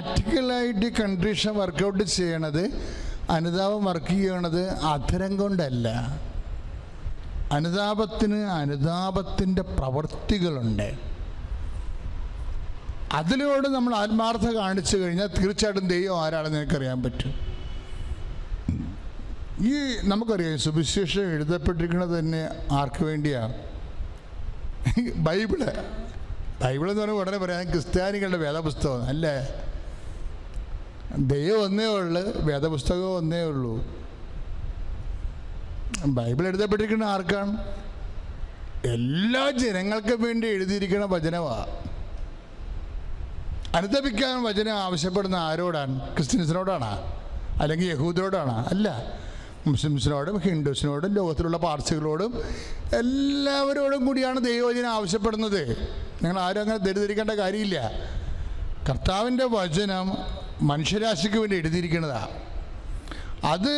പ്രാക്ടിക്കലായിട്ട് condition workout ചെയ്യണത് അനുതാപം വർക്ക് ചെയ്യണത് അധരം കൊണ്ടല്ല. അനുതാപത്തിന് അനുതാപത്തിന്റെ പ്രവൃത്തികളുണ്ട്. അതിലൂടെ നമ്മൾ ആത്മാർത്ഥ കാണിച്ചു കഴിഞ്ഞാൽ തീർച്ചയായിട്ടും ദൈവം ആരാണെന്ന് നിനക്കറിയാൻ പറ്റും. ഈ നമുക്കറിയാം സുവിശേഷം എഴുതപ്പെട്ടിരിക്കുന്നത് തന്നെ ആർക്ക് വേണ്ടിയാണ് ബൈബിൾ. ബൈബിൾ എന്ന് പറയുമ്പോൾ ഉടനെ പറയാം ക്രിസ്ത്യാനികളുടെ വേദപുസ്തകം അല്ലേ? ദൈവം ഒന്നേ ഉള്ളു വേദപുസ്തകം ഒന്നേ ഉള്ളൂ. ബൈബിൾ എഴുതപ്പെട്ടിരിക്കുന്ന ആർക്കാണ്? എല്ലാ ജനങ്ങൾക്കും വേണ്ടി എഴുതിയിരിക്കുന്ന വചനമാണ് അനുദപിക്കാൻ വചനം ആവശ്യപ്പെടുന്ന ആരോടാണ്? ക്രിസ്ത്യൻസിനോടാണോ? അല്ലെങ്കിൽ യഹൂദരോടാണോ? അല്ല. മുസ്ലിംസിനോടും ഹിന്ദുസിനോടും ലോകത്തിലുള്ള പാർസികളോടും എല്ലാവരോടും കൂടിയാണ് ദൈവവചനം ആവശ്യപ്പെടുന്നത്. നിങ്ങൾ ആരും അങ്ങനെ ദരിദ്രിക്കേണ്ട കാര്യമില്ല. കർത്താവിന്റെ വചനം മനുഷ്യരാശിക്ക് വേണ്ടി എഴുതിയിരിക്കുന്നതാണ് അത്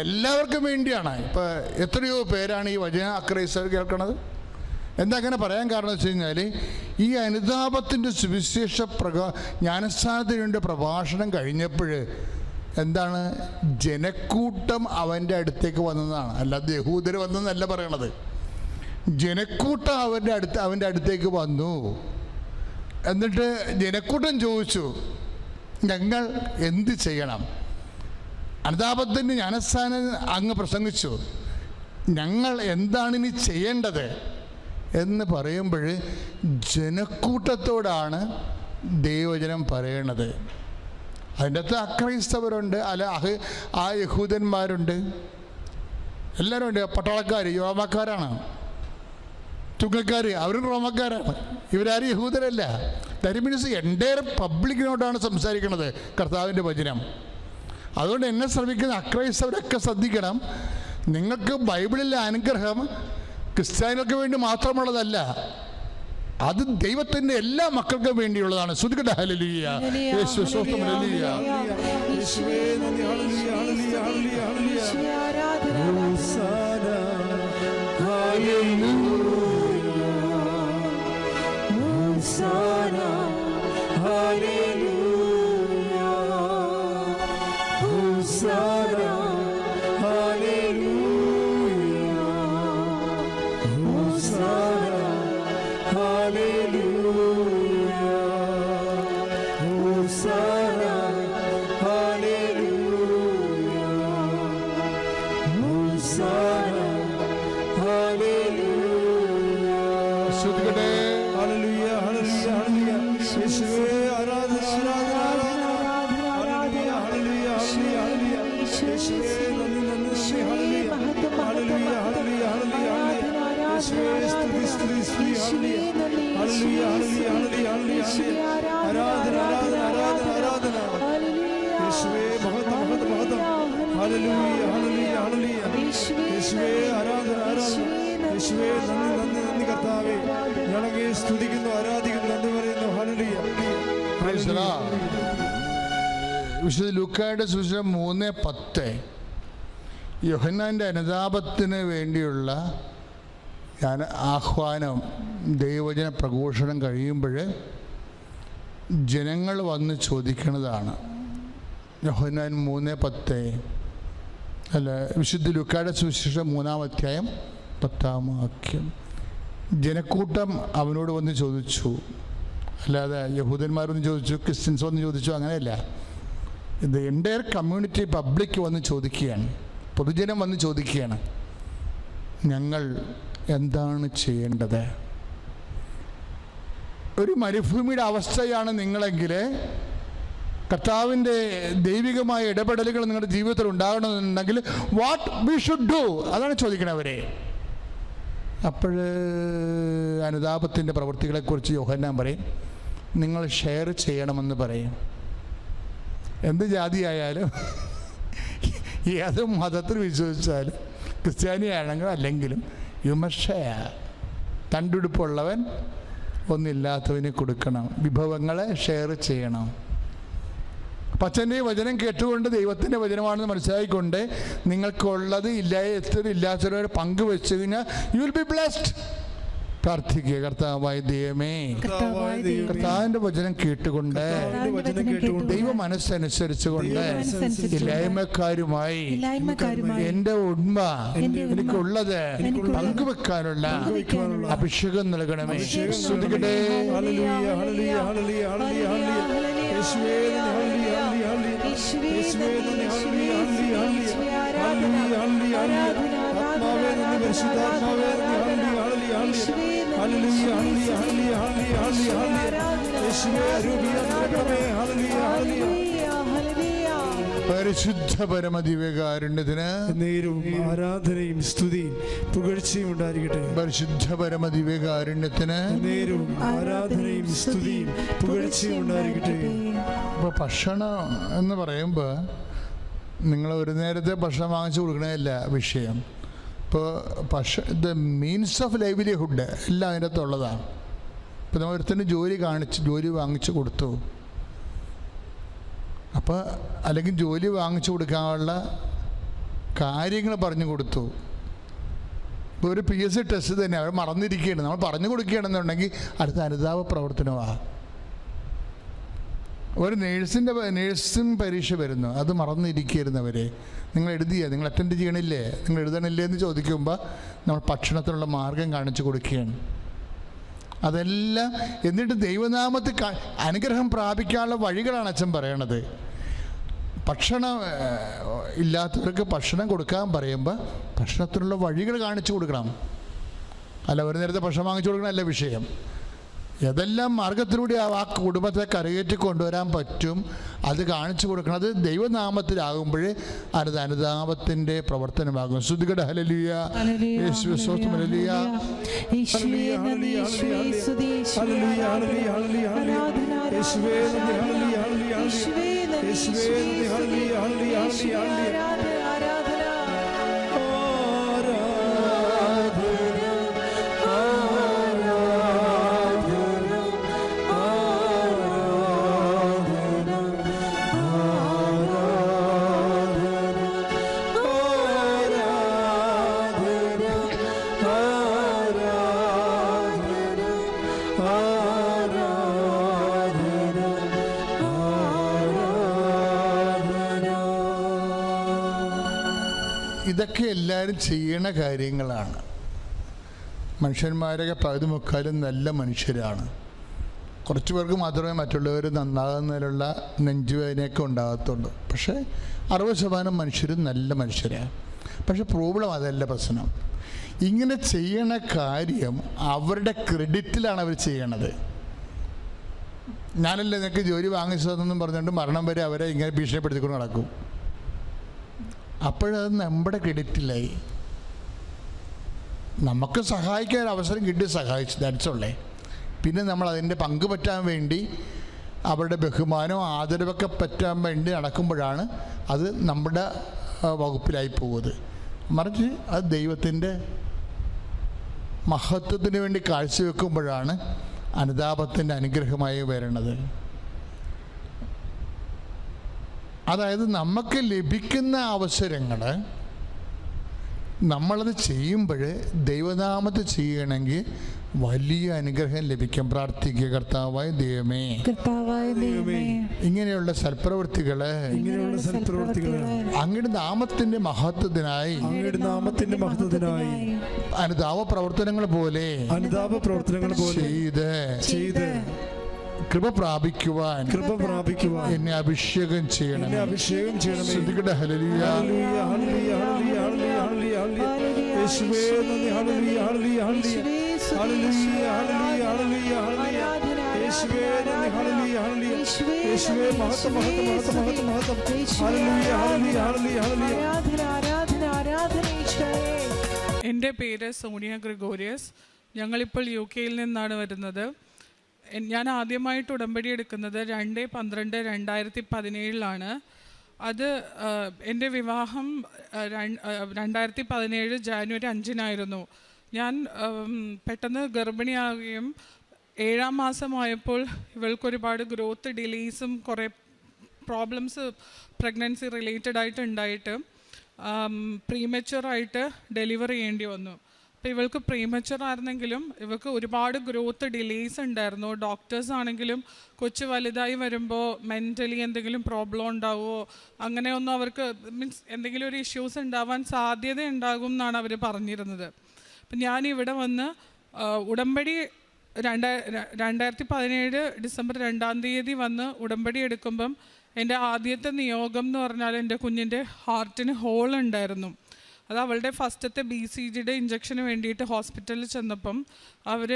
എല്ലാവർക്കും വേണ്ടിയാണ്. ഇപ്പോൾ എത്രയോ പേരാണ് ഈ വചന അക്രൈസ് കേൾക്കുന്നത് എന്താ അങ്ങനെ പറയാൻ കാരണം വെച്ച് കഴിഞ്ഞാൽ ഈ അനുതാപത്തിന്റെ സുവിശേഷ പ്രകാ ജ്ഞാനസ്ഥാനത്തിന് വേണ്ടി പ്രഭാഷണം കഴിഞ്ഞപ്പോൾ എന്താണ്? ജനക്കൂട്ടം അവന്റെ അടുത്തേക്ക് വന്നതാണ്. അല്ലാതെ യഹൂദർ വന്നെന്നല്ല പറയണത്. ജനക്കൂട്ടം അവന്റെ അടുത്ത് അവന്റെ അടുത്തേക്ക് വന്നു. എന്നിട്ട് ജനക്കൂട്ടം ചോദിച്ചു. ഞങ്ങൾ എന്ത് ചെയ്യണം? അനുതാപത്തിന്റെ ജ്ഞാനസ്ഥാനം അങ്ങ് പ്രസംഗിച്ചു. ഞങ്ങൾ എന്താണ് ഇനി ചെയ്യേണ്ടത്? എന്ന് പറയുമ്പോൾ ജനക്കൂട്ടത്തോടാണ് ദൈവജനം പറയണത്. അതിന്റെ അകത്ത് അക്രൈസ്തവരുണ്ട് അല്ല അഹ് ആ യഹൂദന്മാരുണ്ട്. എല്ലാവരും ഉണ്ട് പട്ടാളക്കാർ യോമക്കാരാണ് ചുങ്കക്കാർ അവരും റോമക്കാരാണ്. ഇവരാരും യഹൂദരല്ല. ദാറ്റ് മീൻസ് എന്റെ പബ്ലിക്കിനോടാണ് സംസാരിക്കുന്നത് കർത്താവിന്റെ വചനം. അതുകൊണ്ട് എന്നെ ശ്രമിക്കുന്ന അക്രൈസ്തവരൊക്കെ ശ്രദ്ധിക്കണം. നിങ്ങൾക്ക് ബൈബിളിലെ അനുഗ്രഹം ക്രിസ്ത്യാനികൾക്ക് വേണ്ടി മാത്രമുള്ളതല്ല അത് ദൈവത്തിന്റെ എല്ലാ മക്കൾക്കും വേണ്ടിയുള്ളതാണ്. ശ്രുതികട്ടെ ഹല്ലേലൂയ. യേശു സ്വസ്ഥം ഹോസാന ഹല്ലേലൂയ ഹോസാന ഹല്ലേലൂയ ഹോസാന ഹല്ലേലൂയ ഹോസാന ഹല്ലേലൂയ ഹോസാന ഹല്ലേലൂയ യേശുവേ ആരാധന ആരാധന. യേശുവേ നന്ദി നന്ദി നന്ദി കർത്താവേ. ഞങ്ങളെ സ്തുതിക്കുന്നു ആരാധിക്കുന്നു നന്ദി പറയുന്നു. Lord. വിശുദ്ധ ലൂക്കായുടെ സുവിശേഷം മൂന്ന് പത്ത്. യോഹന്നാന്റെ അനുതാപത്തിന് വേണ്ടിയുള്ള ഞാൻ ആഹ്വാനം ദൈവജന പ്രഘോഷണം കഴിയുമ്പോൾ ജനങ്ങൾ വന്ന് ചോദിക്കുന്നതാണ് യോഹന്നാൻ മൂന്ന് പത്ത്. അല്ല വിശുദ്ധ ലുക്കായുടെ സുവിശേഷം മൂന്നാം അധ്യായം പത്താം വാക്യം. ജനക്കൂട്ടം അവനോട് വന്ന് ചോദിച്ചു. അല്ലാതെ യഹൂദന്മാരൊന്ന് ചോദിച്ചു ക്രിസ്ത്യൻസ് വന്ന് ചോദിച്ചു അങ്ങനെയല്ല. ഇത് എന്റെ കമ്മ്യൂണിറ്റി പബ്ലിക് വന്ന് ചോദിക്കുകയാണ്. പൊതുജനം വന്ന് ചോദിക്കുകയാണ്. ഞങ്ങൾ എന്താണ് ചെയ്യേണ്ടത്? ഒരു മരുഭൂമിയുടെ അവസ്ഥയാണ് നിങ്ങളെങ്കിൽ കർത്താവിന്റെ ദൈവികമായ ഇടപെടലുകൾ നിങ്ങളുടെ ജീവിതത്തിൽ ഉണ്ടാകണമെന്നുണ്ടെങ്കിൽ വാട്ട് വി ഷുഡ് ഡു അതാണ് ചോദിക്കണവരെ അപ്പോൾ അനുതാപത്തിന്റെ പ്രവൃത്തികളെക്കുറിച്ച് യോഹന്നാൻ പറയും നിങ്ങൾ ഷെയർ ചെയ്യണമെന്ന് പറയും. എന്ത് ജാതിയായാലും ഏത് മതത്തിൽ വിശ്വസിച്ചാലും ക്രിസ്ത്യാനിയാണെങ്കിലും അല്ലെങ്കിലും വിമർശ തണ്ടുടുപ്പുള്ളവൻ ഒന്നില്ലാത്തവന് കൊടുക്കണം. വിഭവങ്ങളെ ഷെയർ ചെയ്യണം. പച്ചന്റെ വചനം കേട്ടുകൊണ്ട് ദൈവത്തിന്റെ വചനമാണെന്ന് മനസ്സിലായിക്കൊണ്ട് നിങ്ങൾക്കുള്ളത് ഇല്ലായ എത്ര പങ്ക് പങ്കുവെച്ച് കഴിഞ്ഞാൽ യു വിൽ ബി ബ്ലെസ്ഡ് പ്രാർത്ഥിക്കുക കർത്താവായ ദൈവമേ. കർത്താവിന്റെ വചനം കേട്ടുകൊണ്ട് ദൈവ മനസ്സനുസരിച്ചുകൊണ്ട് ഇല്ലായ്മക്കാരുമായി എന്റെ ഉണ്മ എനിക്കുള്ളത് പങ്കുവെക്കാനുള്ള അഭിഷേകം നൽകണമേ. അഭിഷേകം യേശുവേ രൂപിയ നൽകണമേ ഹല്ലേലൂയ ഹല്ലേലൂയ പരിശുദ്ധ പരമദിവ്യകാരുണ്യത്തിന് നേരും ആരാധനയും സ്തുതിയും പുകഴ്ചയും ഉണ്ടായിരിക്കട്ടെ. പരിശുദ്ധ പരമദിവ്യകാരുണ്യത്തിന് നേരും ആരാധനയും സ്തുതിയും പുകഴ്ചയും ഉണ്ടായിരിക്കട്ടെ. ഇപ്പൊ ഭക്ഷണം എന്ന് പറയുമ്പോൾ നിങ്ങൾ ഒരു നേരത്തെ ഭക്ഷണം വാങ്ങിച്ചു കൊടുക്കണതല്ല വിഷയം. ഇപ്പോൾ ഭക്ഷ ദ മീൻസ് ഓഫ് ലൈവ്ലിഹുഡ് എല്ലാം അതിന്റെ അകത്തുള്ളതാണ് ഇപ്പോൾ നമ്മൾ ഒരുത്തന് ജോലി കാണിച്ച് ജോലി വാങ്ങിച്ചു കൊടുത്തു. അപ്പോൾ അല്ലെങ്കിൽ ജോലി വാങ്ങിച്ചു കൊടുക്കാനുള്ള കാര്യങ്ങൾ പറഞ്ഞു കൊടുത്തു. ഇപ്പോൾ ഒരു പി എസ് സി ടെസ്റ്റ് തന്നെ അവർ മറന്നിരിക്കുകയാണ്. നമ്മൾ പറഞ്ഞു കൊടുക്കുകയാണെന്നുണ്ടെങ്കിൽ അടുത്ത അനുതാപ പ്രവർത്തനമാണ് ഒരു നേഴ്സിന്റെ നേഴ്സിംഗ് പരീക്ഷ വരുന്നു. അത് മറന്നിരിക്കുന്നവരെ നിങ്ങൾ എഴുതിയ നിങ്ങൾ അറ്റൻഡ് ചെയ്യണില്ലേ? നിങ്ങൾ എഴുതണില്ലേ എന്ന് ചോദിക്കുമ്പോൾ നമ്മൾ ഭക്ഷണത്തിനുള്ള മാർഗം കാണിച്ചു കൊടുക്കുകയാണ്. അതെല്ലാം എന്നിട്ട് ദൈവനാമത്തിൽ അനുഗ്രഹം പ്രാപിക്കാനുള്ള വഴികളാണ് അച്ഛൻ പറയണത്. ഭക്ഷണം ഇല്ലാത്തവർക്ക് ഭക്ഷണം കൊടുക്കാൻ പറയുമ്പോൾ ഭക്ഷണത്തിനുള്ള വഴികൾ കാണിച്ചു കൊടുക്കണം. അല്ല ഒരു നേരത്തെ ഭക്ഷണം വാങ്ങിച്ചു കൊടുക്കണമല്ല വിഷയം. ഏതെല്ലാം മാർഗത്തിലൂടെ ആ വാക്ക് കുടുംബത്തെ കരകയറ്റി കൊണ്ടുവരാൻ പറ്റും. അത് കാണിച്ചു കൊടുക്കണം അത് ദൈവനാമത്തിലാകുമ്പോൾ അത് അനുതാപത്തിന്റെ പ്രവർത്തനമാകും. ശ്രുതികട ഹലലിയ ഹലലിയ എല്ലാവരും ചെയ്യണ കാര്യങ്ങളാണ്. മനുഷ്യന്മാരൊക്കെ പകുതി മുക്കാലും നല്ല മനുഷ്യരാണ്. കുറച്ച് പേർക്ക് മാത്രമേ മറ്റുള്ളവർ നന്നാകുന്നതിലുള്ള നെഞ്ചുവേദനയൊക്കെ ഉണ്ടാകത്തുള്ളൂ. പക്ഷേ അറുപത് ശതമാനം മനുഷ്യരും നല്ല മനുഷ്യരാണ്. പക്ഷെ പ്രോബ്ലം അതല്ല പ്രശ്നം. ഇങ്ങനെ ചെയ്യണ കാര്യം അവരുടെ ക്രെഡിറ്റിലാണ് അവർ ചെയ്യണത്. ഞാനല്ലേ നിനക്ക് ജോലി വാങ്ങിച്ചതെന്നും പറഞ്ഞുകൊണ്ട് മരണം വരെ അവരെ ഇങ്ങനെ ഭീഷണിപ്പെടുത്തിക്കൊണ്ട് നടക്കും. അപ്പോഴത് നമ്മുടെ ക്രെഡിറ്റിലായി നമുക്ക് സഹായിക്കാൻ അവസരം കിട്ടി സഹായിച്ചു. ദാറ്റ്സുള്ളേ പിന്നെ നമ്മൾ അതിന്റെ പങ്ക് പറ്റാൻ വേണ്ടി അവരുടെ ബഹുമാനവും ആദരവൊക്കെ പറ്റാൻ വേണ്ടി നടക്കുമ്പോഴാണ് അത് നമ്മുടെ വകുപ്പിലായി പോകുന്നത്. മറിച്ച് അത് ദൈവത്തിന്റെ മഹത്വത്തിന് വേണ്ടി കാഴ്ചവെക്കുമ്പോഴാണ് അനുതാപത്തിന്റെ അനുഗ്രഹമായി വരണത്. അതായത് നമുക്ക് ലഭിക്കുന്ന അവസരങ്ങൾ നമ്മളത് ചെയ്യുമ്പോൾ ദൈവനാമത്തെ ചെയ്യണമെങ്കിൽ വലിയ അനുഗ്രഹം ലഭിക്കും. പ്രാർത്ഥിക്കുക കർത്താവായ ദൈവമേ. കർത്താവായ ദൈവമേ. ഇങ്ങനെയുള്ള സൽപ്രവൃത്തികൾ ഇങ്ങനെയുള്ള സൽപ്രവൃത്തികൾ അങ്ങയുടെ നാമത്തിന്റെ മഹത്വത്തിനായി അങ്ങയുടെ നാമത്തിന്റെ മഹത്വത്തിനായി അനുതാപ പ്രവർത്തനങ്ങൾ പോലെ അനുതാപ പ്രവർത്തനങ്ങൾ പോലെ ചെയ്ത് ചെയ്ത് കൃപ പ്രാപിക്കുവാൻ കൃപ പ്രാപിക്കുവാൻ എന്നെ അഭിഷേകം ചെയ്യണം എന്നെ അഭിഷേകം ചെയ്യണം ശ്രദ്ധിക്കട്ടെ ഹലലിയ ഹല്ലേലൂയ, ഹല്ലേലൂയ, ഹല്ലേലൂയ, ഹല്ലേലൂയ, ഹല്ലേലൂയ. യേശുവേ നന്ദി ഹല്ലേലൂയ, hallelujah, hallelujah. Hallelujah, hallelujah, hallelujah, hallelujah. യേശുവേ നന്ദി ഹല്ലേലൂയ, ഹല്ലേലൂയ. യേശുവേ മഹത്വം മഹത്വം മഹത്വം മഹത്വം മഹത്വം ഹല്ലേലൂയ, ഹല്ലേലൂയ, ഹല്ലേലൂയ, ഹല്ലേലൂയ. ആരാധന ആരാധന ആരാധന ഈശോയെ എന്റെ പേര് സോണിയ ഗ്രിഗോറിയസ് ഞങ്ങളിപ്പോൾ യു കെയിൽ നിന്നാണ് വരുന്നത് ഞാൻ ആദ്യമായിട്ട് ഉടമ്പടി എടുക്കുന്നത് രണ്ട് പന്ത്രണ്ട് രണ്ടായിരത്തി പതിനേഴിലാണ് അത് എന്റെ വിവാഹം രണ്ടായിരത്തി പതിനേഴ് ജാനുവരി അഞ്ചിനായിരുന്നു. ഞാൻ പെട്ടെന്ന് ഗർഭിണിയാവുകയും ഏഴാം മാസമായപ്പോൾ ഇവൾക്കൊരുപാട് ഗ്രോത്ത് ഡിലീസും കുറേ പ്രോബ്ലംസ് പ്രഗ്നൻസി റിലേറ്റഡ് ആയിട്ട് ഉണ്ടായിട്ട് പ്രീമെച്ചുവറായിട്ട് ഡെലിവർ ചെയ്യേണ്ടി വന്നു. അപ്പോൾ ഇവൾക്ക് പ്രീമച്ചർ ആയിരുന്നെങ്കിലും ഇവൾക്ക് ഒരുപാട് ഗ്രോത്ത് ഡിലേസ് ഉണ്ടായിരുന്നു. ഡോക്ടേഴ്സ് ആണെങ്കിലും കൊച്ചു വലുതായി വരുമ്പോൾ മെന്റലി എന്തെങ്കിലും പ്രോബ്ലം ഉണ്ടാവുമോ അങ്ങനെയൊന്നും അവർക്ക് മീൻസ് എന്തെങ്കിലും ഒരു ഇഷ്യൂസ് ഉണ്ടാവാൻ സാധ്യത ഉണ്ടാകും എന്നാണ് അവർ പറഞ്ഞിരുന്നത്. അപ്പം ഞാൻ ഇവിടെ വന്ന് ഉടമ്പടി രണ്ടാ രണ്ടായിരത്തി പതിനേഴ് ഡിസംബർ രണ്ടാം തീയതി വന്ന് ഉടമ്പടി എടുക്കുമ്പം എന്റെ ആദ്യത്തെ നിയോഗം എന്ന് പറഞ്ഞാൽ എന്റെ കുഞ്ഞിന്റെ ഹാർട്ടിന് ഹോൾ ഉണ്ടായിരുന്നു. അത് അവളുടെ ഫസ്റ്റത്തെ ബി സി ജിയുടെ ഇഞ്ചക്ഷന് വേണ്ടിയിട്ട് ഹോസ്പിറ്റലിൽ ചെന്നപ്പം അവർ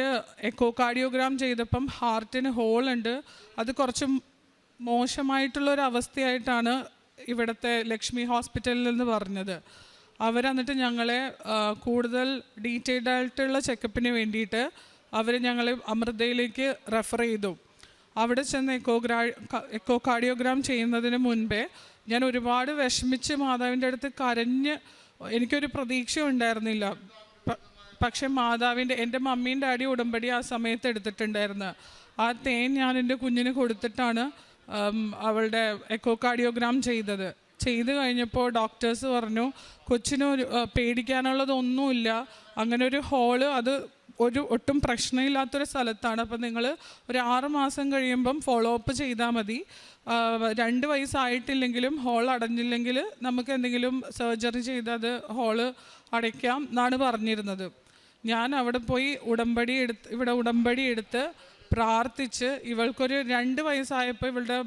എക്കോ കാർഡിയോഗ്രാം ചെയ്തപ്പം ഹാർട്ടിന് ഉണ്ട്. അത് കുറച്ച് മോശമായിട്ടുള്ള ഒരു അവസ്ഥയായിട്ടാണ് ഇവിടുത്തെ ലക്ഷ്മി ഹോസ്പിറ്റലിൽ നിന്ന് പറഞ്ഞത്. അവരെന്നിട്ട് ഞങ്ങളെ കൂടുതൽ ഡീറ്റെയിൽഡ് ആയിട്ടുള്ള ചെക്കപ്പിന് വേണ്ടിയിട്ട് അവർ ഞങ്ങളെ അമൃതയിലേക്ക് റെഫർ ചെയ്തു. അവിടെ ചെന്ന് എക്കോഗ്രാ എക്കോ കാർഡിയോഗ്രാം ചെയ്യുന്നതിന് മുൻപേ ഞാൻ ഒരുപാട് വിഷമിച്ച് മാതാവിന്റെ അടുത്ത് കരഞ്ഞ് എനിക്കൊരു പ്രതീക്ഷ ഉണ്ടായിരുന്നില്ല പക്ഷെ മാതാവിന്റെ എന്റെ മമ്മീയും ഡാഡി ഉടമ്പടി ആ സമയത്ത് എടുത്തിട്ടുണ്ടായിരുന്നു. ആ തേൻ ഞാൻ എന്റെ കുഞ്ഞിന് കൊടുത്തിട്ടാണ് അവളുടെ എക്കോ കാർഡിയോഗ്രാം ചെയ്തത്. ചെയ്ത് കഴിഞ്ഞപ്പോൾ ഡോക്ടേഴ്സ് പറഞ്ഞു കൊച്ചിന് ഒരു പേടിക്കാനുള്ളതൊന്നുമില്ല. അങ്ങനെ ഒരു ഹോൾ അത് ഒരു ഒട്ടും പ്രശ്നമില്ലാത്തൊരു സ്ഥലത്താണ്. അപ്പം നിങ്ങൾ ഒരു ആറ് മാസം കഴിയുമ്പം ഫോളോ അപ്പ് ചെയ്താൽ മതി. രണ്ട് വയസ്സായിട്ടില്ലെങ്കിലും ഹോൾ അടഞ്ഞില്ലെങ്കിൽ നമുക്ക് എന്തെങ്കിലും സർജറി ചെയ്ത് അത് ഹോൾ അടയ്ക്കാം എന്നാണ് പറഞ്ഞിരുന്നത്. ഞാൻ അവിടെ പോയി ഉടമ്പടി എടുത്ത് ഇവിടെ ഉടമ്പടി എടുത്ത് പ്രാർത്ഥിച്ച് ഇവൾക്കൊരു രണ്ട് വയസ്സായപ്പോൾ ഇവളുടെ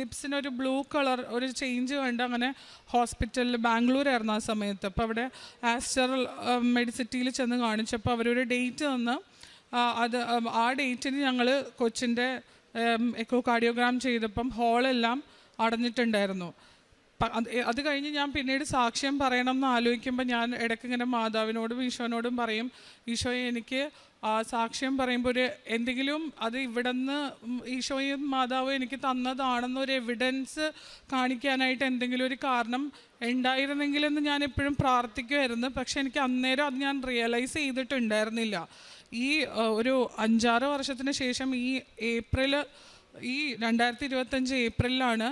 ലിപ്സിനൊരു ബ്ലൂ കളർ ഒരു ചേഞ്ച് കണ്ട് അങ്ങനെ ഹോസ്പിറ്റലിൽ ബാംഗ്ലൂർ ആയിരുന്നു ആ സമയത്ത്. അപ്പോൾ അവിടെ ആസ്റ്റർ മെഡിസിറ്റിയിൽ ചെന്ന് കാണിച്ചപ്പോൾ അവരൊരു ഡേറ്റ് തന്ന് അത് ആ ഡേറ്റിന് ഞങ്ങൾ കൊച്ചിന്റെ എക്കോ കാർഡിയോഗ്രാം ചെയ്തപ്പം ഹോളെല്ലാം അടഞ്ഞിട്ടുണ്ടായിരുന്നു. അത് കഴിഞ്ഞ് ഞാൻ പിന്നീട് സാക്ഷ്യം പറയണം എന്ന് ആലോചിക്കുമ്പോൾ ഞാൻ ഇടയ്ക്ക് ഇങ്ങനെ മാതാവിനോടും ഈശോനോടും പറയും ഈശോയെ എനിക്ക് സാക്ഷ്യം പറയുമ്പോൾ ഒരു എന്തെങ്കിലും അത് ഇവിടുന്ന് ഈശോയും മാതാവും എനിക്ക് തന്നതാണെന്നൊരു എവിഡൻസ് കാണിക്കാനായിട്ട് എന്തെങ്കിലും ഒരു കാരണം ഉണ്ടായിരുന്നെങ്കിലെന്ന് ഞാൻ എപ്പോഴും പ്രാർത്ഥിക്കുമായിരുന്നു പക്ഷെ എനിക്ക് അന്നേരം അത് ഞാൻ റിയലൈസ് ചെയ്തിട്ടുണ്ടായിരുന്നില്ല. ഈ ഒരു അഞ്ചാറ് വർഷത്തിന് ശേഷം ഈ ഏപ്രിൽ ഈ രണ്ടായിരത്തി ഇരുപത്തഞ്ച് ഏപ്രിലാണ്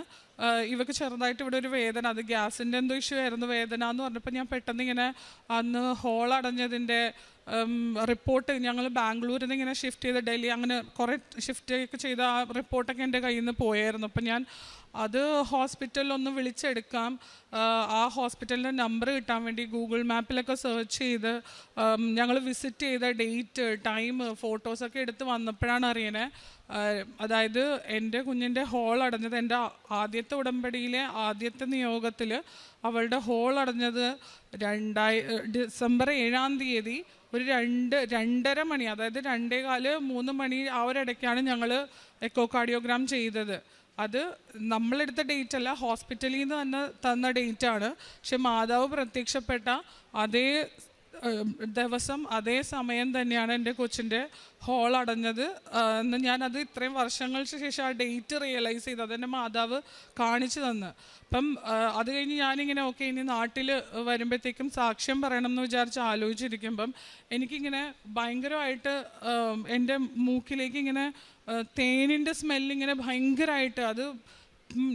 ഇവക്ക് ചെറുതായിട്ട് ഇവിടെ ഒരു വേദന. അത് ഗ്യാസിന്റെ എന്തോ ഇഷ്യൂ ആയിരുന്നു. വേദന എന്ന് പറഞ്ഞപ്പോൾ ഞാൻ പെട്ടെന്ന് ഇങ്ങനെ അന്ന് ഹോൾ അടഞ്ഞതിന്റെ റിപ്പോർട്ട് ഞങ്ങൾ ബാംഗ്ലൂരിൽ നിന്ന് ഇങ്ങനെ ഷിഫ്റ്റ് ചെയ്ത് ഡൽഹി അങ്ങനെ കുറേ ഷിഫ്റ്റ് ഒക്കെ ചെയ്ത ആ റിപ്പോർട്ടൊക്കെ എന്റെ കയ്യിൽ നിന്ന് പോയായിരുന്നു. അപ്പം ഞാൻ അത് ഹോസ്പിറ്റലൊന്ന് വിളിച്ചെടുക്കാം. ആ, ഹോസ്പിറ്റലിന്റെ നമ്പർ കിട്ടാൻ വേണ്ടി ഗൂഗിൾ മാപ്പിലൊക്കെ സെർച്ച് ചെയ്ത് ഞങ്ങൾ വിസിറ്റ് ചെയ്ത ഡേറ്റ് ടൈം ഫോട്ടോസൊക്കെ എടുത്ത് വന്നപ്പോഴാണ് അറിയണേ. അതായത് എന്റെ കുഞ്ഞിന്റെ ഹോൾ അടഞ്ഞത് എന്റെ ആദ്യത്തെ ഉടമ്പടിയിലെ ആദ്യത്തെ നിയോഗത്തിൽ അവളുടെ ഹോൾ അടഞ്ഞത് രണ്ടായി ഡിസംബർ ഏഴാം തീയതി ഒരു രണ്ട് രണ്ടര മണി അതായത് രണ്ടേ കാൽ മൂന്ന് മണി ആ ഒരിടയ്ക്കാണ് ഞങ്ങൾ എക്കോ കാർഡിയോഗ്രാം ചെയ്തത്. അത് നമ്മളെടുത്ത ഡേറ്റ് അല്ല ഹോസ്പിറ്റലിൽ നിന്ന് തന്നെ തന്ന ഡേറ്റ് ആണ്. പക്ഷെ മാതാവ് പ്രത്യക്ഷപ്പെട്ട അതേ ദിവസം അതേ സമയം തന്നെയാണ് എന്റെ കൊച്ചിന്റെ ഹോൾ അടഞ്ഞത്. എന്ന് ഞാനത് ഇത്രയും വർഷങ്ങൾക്ക് ശേഷം ആ ഡേറ്റ് റിയലൈസ് ചെയ്തു അതെന്റെ മാതാവ് കാണിച്ചു തന്ന്. അപ്പം അത് കഴിഞ്ഞ് ഞാനിങ്ങനെ ഓക്കെ ഇനി നാട്ടിൽ വരുമ്പോഴത്തേക്കും സാക്ഷ്യം പറയണം എന്ന് വിചാരിച്ച് ആലോചിച്ചിരിക്കുമ്പം എനിക്കിങ്ങനെ ഭയങ്കരമായിട്ട് എന്റെ മൂക്കിലേക്ക് ഇങ്ങനെ തേനിന്റെ സ്മെല്ലിങ്ങനെ ഭയങ്കരമായിട്ട് അത്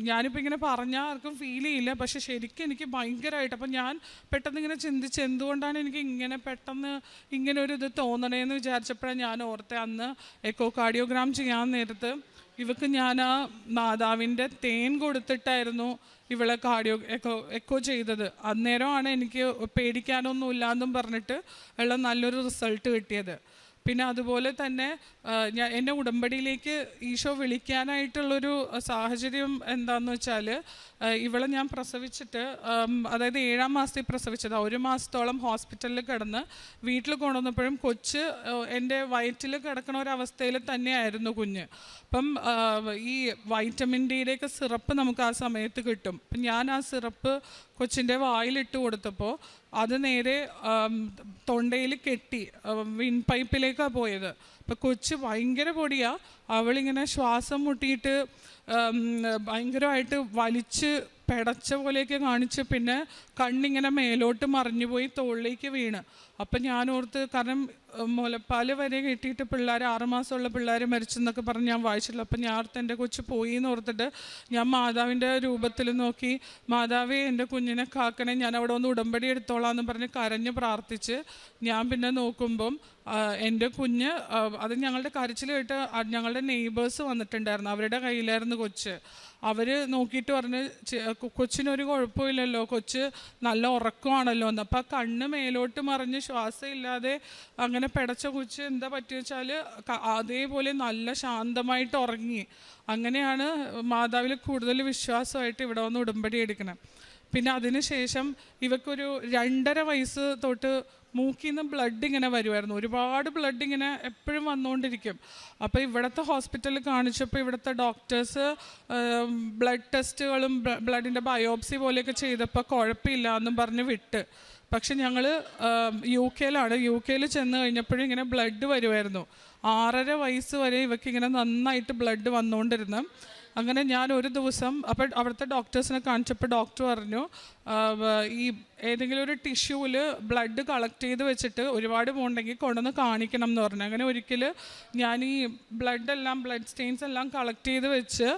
ഞാനിപ്പോൾ ഇങ്ങനെ പറഞ്ഞാൽ ആർക്കും ഫീൽ ചെയ്യില്ല. പക്ഷെ ശരിക്കും എനിക്ക് ഭയങ്കരമായിട്ട് അപ്പം ഞാൻ പെട്ടെന്ന് ഇങ്ങനെ ചിന്തിച്ച് എന്തുകൊണ്ടാണ് എനിക്ക് ഇങ്ങനെ പെട്ടെന്ന് ഇങ്ങനെ ഒരു ഇത് തോന്നണേന്ന് വിചാരിച്ചപ്പോഴാണ് ഞാൻ ഓർത്തെ അന്ന് എക്കോ കാർഡിയോഗ്രാം ചെയ്യാൻ നേരത്ത് ഇവക്ക് ഞാൻ ആ മാതാവിന്റെ തേൻ കൊടുത്തിട്ടായിരുന്നു ഇവളെ കാർഡിയോ എക്കോ എക്കോ ചെയ്തത്. അന്നേരമാണ് എനിക്ക് പേടിക്കാനൊന്നും ഇല്ലാന്നും പറഞ്ഞിട്ട് ഉള്ള നല്ലൊരു റിസൾട്ട് കിട്ടിയത്. പിന്നെ അതുപോലെ തന്നെ ഞാൻ എന്നെ ഉടമ്പടിയിലേക്ക് ഈശോ വിളിക്കാനായിട്ടുള്ളൊരു സാഹചര്യം എന്താന്ന് വെച്ചാൽ ഇവളെ ഞാൻ പ്രസവിച്ചിട്ട് അതായത് ഏഴാം മാസത്തിൽ പ്രസവിച്ചത്. ഒരു മാസത്തോളം ഹോസ്പിറ്റലിൽ കിടന്ന് വീട്ടിൽ കൊണ്ടുവന്നപ്പോഴും കൊച്ച് എന്റെ വയറ്റിൽ കിടക്കണ ഒരവസ്ഥയിൽ തന്നെയായിരുന്നു കുഞ്ഞ്. അപ്പം ഈ വൈറ്റമിൻ ഡിയുടെയൊക്കെ സിറപ്പ് നമുക്ക് ആ സമയത്ത് കിട്ടും. അപ്പം ഞാൻ ആ സിറപ്പ് കൊച്ചിന്റെ വായിലിട്ട് കൊടുത്തപ്പോൾ അത് നേരെ തൊണ്ടയിൽ കെട്ടി വിൻ പൈപ്പിലേക്കാണ് പോയത്. അപ്പം കൊച്ച് ഭയങ്കര പൊടിയാണ് അവളിങ്ങനെ ശ്വാസം മുട്ടിയിട്ട് ഭയങ്കരമായിട്ട് വലിച്ച് പെടച്ച പോലെയൊക്കെ കാണിച്ച് പിന്നെ കണ്ണിങ്ങനെ മേലോട്ട് മറിഞ്ഞു പോയി തോളിലേക്ക് വീണ്. അപ്പം ഞാൻ ഓർത്ത് കാരണം മുലപ്പാൽ വരെ കിട്ടിയിട്ട് പിള്ളേർ ആറുമാസമുള്ള പിള്ളേർ മരിച്ചെന്നൊക്കെ പറഞ്ഞ് ഞാൻ വായിച്ചിട്ടില്ല അപ്പം ഞാൻ ഓർത്ത് എന്റെ കൊച്ചു പോയി എന്ന് ഓർത്തിട്ട് ഞാൻ മാതാവിന്റെ രൂപത്തിൽ നോക്കി മാതാവേ എന്റെ കുഞ്ഞിനെ കാക്കണേ ഞാൻ അവിടെ ഒന്ന് ഉടമ്പടി എടുത്തോളാം എന്ന് പറഞ്ഞ് കരഞ്ഞ് പ്രാർത്ഥിച്ച് ഞാൻ പിന്നെ നോക്കുമ്പം എന്റെ കുഞ്ഞ് അത് ഞങ്ങളുടെ കരച്ചിൽ കേട്ട് ഞങ്ങളുടെ നെയ്ബേഴ്സ് വന്നിട്ടുണ്ടായിരുന്നു അവരുടെ കയ്യിലായിരുന്നു കൊച്ച്. അവർ നോക്കിയിട്ട് പറഞ്ഞ് "ചെ- കൊ- കൊച്ചിനൊരു കുഴപ്പമില്ലല്ലോ കൊച്ച് നല്ല ഉറക്കമാണല്ലോ എന്ന്. അപ്പോൾ കണ്ണ് മേലോട്ട് മറിഞ്ഞ് ശ്വാസം ഇല്ലാതെ അങ്ങനെ പിടച്ച കൊച്ച് എന്താ പറ്റിയ വെച്ചാൽ അതേപോലെ നല്ല ശാന്തമായിട്ട് ഉറങ്ങി. അങ്ങനെയാണ് മാതാവിൽ കൂടുതൽ വിശ്വാസമായിട്ട് ഇവിടെ വന്ന് ഉടമ്പടി എടുക്കണം. പിന്നെ അതിനുശേഷം ഇവക്കൊരു രണ്ടര വയസ്സ് തൊട്ട് മൂക്കിൽ നിന്ന് ബ്ലഡ് ഇങ്ങനെ വരുമായിരുന്നു ഒരുപാട് ബ്ലഡ് ഇങ്ങനെ എപ്പോഴും വന്നുകൊണ്ടിരിക്കും അപ്പോൾ ഇവിടുത്തെ ഹോസ്പിറ്റലിൽ കാണിച്ചപ്പോൾ ഇവിടുത്തെ ഡോക്ടേഴ്സ് ബ്ലഡ് ടെസ്റ്റുകളും ബ്ലഡിന്റെ ബയോപ്സി പോലെയൊക്കെ ചെയ്തപ്പോൾ കുഴപ്പമില്ല എന്നും പറഞ്ഞ് വിട്ട്. പക്ഷെ ഞങ്ങൾ യു കെയിലാണ്. യു കെയിൽ ചെന്ന് കഴിഞ്ഞപ്പോഴും ഇങ്ങനെ ബ്ലഡ് വരുമായിരുന്നു ആറര വയസ്സ് വരെ ഇവയ്ക്ക് ഇങ്ങനെ നന്നായിട്ട് ബ്ലഡ് വന്നുകൊണ്ടിരുന്നു അങ്ങനെ ഞാൻ ഒരു ദിവസം അപ്പോൾ അവിടുത്തെ ഡോക്ടേഴ്സിനെ കാണിച്ചപ്പോൾ ഡോക്ടർ പറഞ്ഞു ഈ ഏതെങ്കിലും ഒരു ടിഷ്യൂവിൽ ബ്ലഡ് കളക്ട് ചെയ്ത് വെച്ചിട്ട് ഒരുപാട് പോകണ്ടെങ്കിൽ കൊണ്ടുവന്ന് കാണിക്കണം എന്ന് പറഞ്ഞു. അങ്ങനെ ഒരിക്കൽ ഞാൻ ഈ ബ്ലഡ് എല്ലാം ബ്ലഡ് സ്റ്റെയിൻസ് എല്ലാം കളക്ട് ചെയ്ത് വെച്ച്